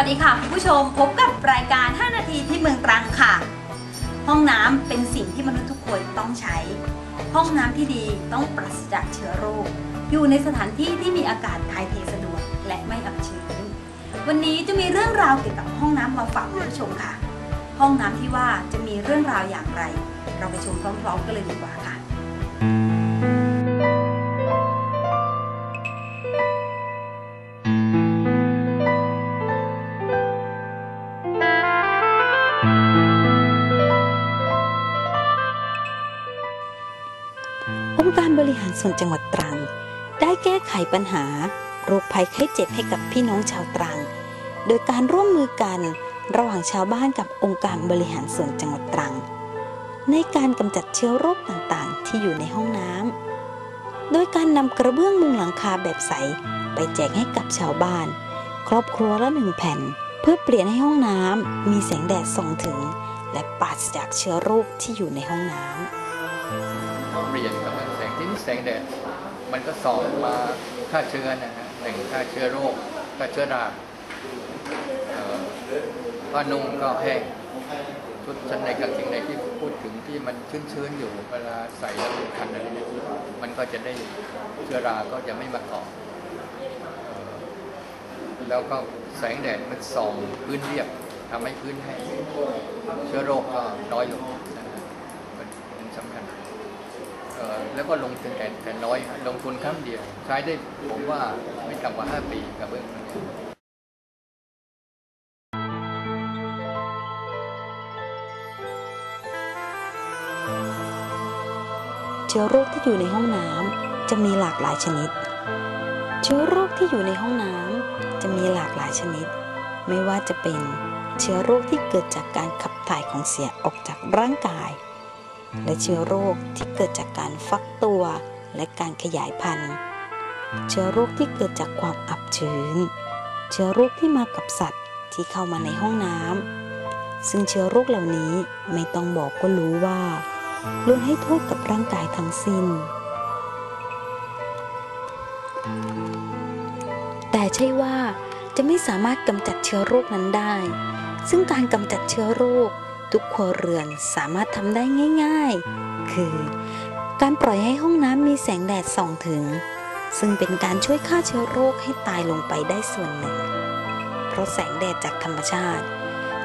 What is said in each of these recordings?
ัสดีค่ะคุณผู้ชมพบกับรายการ 5 นาทีที่เมืองตรังค่ะ ห้องน้ำเป็นสิ่งที่มนุษย์ทุกคนต้องใช้ ห้องน้ำที่ดีต้องปราศจากเชื้อโรค อยู่ในสถานที่ที่มีอากาศถ่ายเทสะดวกและไม่อับชื้น วันนี้จะมีเรื่องราวเกี่ยวกับห้องน้ำมาฝากคุณผู้ชมค่ะ ห้องน้ำที่ว่าจะมีเรื่องราวอย่างไร เราไปชมพร้อมๆกันเลยดีกว่าค่ะ การบริหารส่วนจังหวัดตรัง ได้แก้ไขปัญหาโรคภัยไข้เจ็บให้กับพี่น้องชาวตรัง โดยการร่วมมือกันระหว่างชาวบ้านกับองค์การบริหารส่วนจังหวัดตรัง ในการกำจัดเชื้อโรคต่างๆ ที่อยู่ในห้องน้ำโดยการนำกระเบื้องมุงหลังคาแบบใส ไปแจกให้กับชาวบ้าน ครอบครัวละหนึ่งแผ่น เพื่อเปลี่ยนให้ห้องน้ำมีแสงแดดส่องถึง และปราศจากเชื้อโรคที่อยู่ในห้องน้ำ งแสงแดดมันก็ส่องมาฆ่าเชื้อนะฮะหนึ่งฆ่าเชื้อโรคฆ่าเชื้อราเอ่อผ้านุ่งก็แห้งชุดชั้นในกางเกงในที่พูดถึงที่มันชื้นๆอยู่เวลาใส่แล้วมันคันอะไรเนี่ยมันก็จะได้เชื้อราก็จะไม่มาเกาะแล้วก็แสงแดดมันส่องพื้นเรียบทำให้พื้นแห้งเชื้อโรคก็น้อยลงนะฮะมันมันสำคัญ เอ่อ แล้วก็ลงทุนแต่แต่น้อยลงทุนครั้งเดียว ใช้ได้ผมว่าไม่ต่ำกว่า 5 ปีกับเบื้องต้นเนี่ยเชื้อโรคที่อยู่ในห้องน้ำจะมีหลากหลายชนิด เชื้อโรคที่อยู่ในห้องน้ำจะมีหลากหลายชนิด ไม่ว่าจะเป็นเชื้อโรคที่เกิดจากการขับถ่ายของเสียออกจากร่างกาย และเชื้อโรคที่เกิดจากการฟักตัวและการขยายพันธุ์ เชื้อโรคที่เกิดจากความอับชื้น เชื้อโรคที่มากับสัตว์ที่เข้ามาในห้องน้ำซึ่งเชื้อโรคเหล่านี้ไม่ต้องบอกก็รู้ว่าล้วนให้โทษกับร่างกายทั้งสิ้น แต่ใช่ว่าจะไม่สามารถกำจัดเชื้อโรคนั้นได้ ซึ่งการกำจัดเชื้อโรค ทุกครัวเรือนสามารถทำได้ง่าย ๆ คือ การปล่อยให้ห้องน้ำมีแสงแดดส่องถึง ซึ่งเป็นการช่วยฆ่าเชื้อโรคให้ตายลงไปได้ส่วนหนึ่ง เพราะแสงแดดจากธรรมชาติ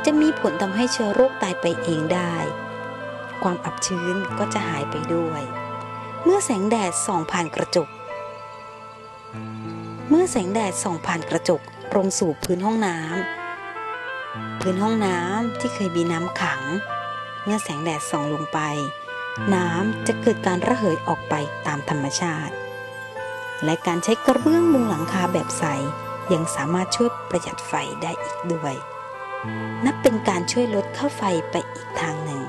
จะมีผลทำให้เชื้อโรคตายไปเองได้ ความอับชื้นก็จะหายไปด้วย เมื่อแสงแดดส่องผ่านกระจก เมื่อแสงแดดส่องผ่านกระจกลงสู่พื้นห้องน้ำ พื้นห้องน้ำที่เคยมีน้ำขัง เมื่อแสงแดดส่องลงไป น้ำจะเกิดการระเหยออกไปตามธรรมชาติ และการใช้กระเบื้องมุงหลังคาแบบใส ยังสามารถช่วยประหยัดไฟได้อีกด้วย นับเป็นการช่วยลดค่าไฟไปอีกทางหนึ่ง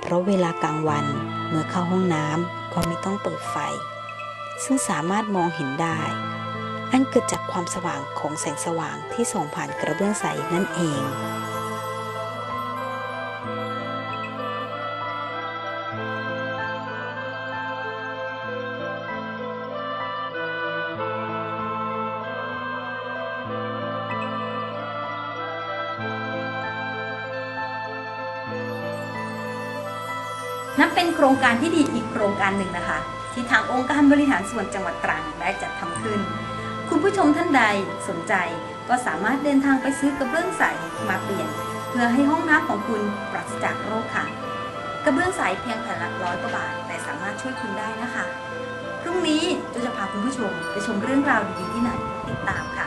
เพราะเวลากลางวันเมื่อเข้าห้องน้ำก็ไม่ต้องเปิดไฟ ซึ่งสามารถมองเห็นได้ อันเกิดจากความสว่างของแสงสว่างที่ส่องผ่านกระเบื้องใสนั่นเองนับเป็นโครงการที่ดีอีกโครงการหนึ่งนะคะ ที่ทางองค์การบริหารส่วนจังหวัดตรังได้จัดทำขึ้น คุณผู้ชมท่านใดสนใจก็สามารถเดินทางไปซื้อกระเบื้องใสมาเปลี่ยน เพื่อให้ห้องน้ำของคุณปราศจากโรคค่ะ กระเบื้องใสเพียงแผ่นละร้อยกว่าบาท แต่สามารถช่วยคุณได้นะคะ พรุ่งนี้จะจะพาคุณผู้ชมไปชมเรื่องราวดีๆที่ไหนติดตามค่ะ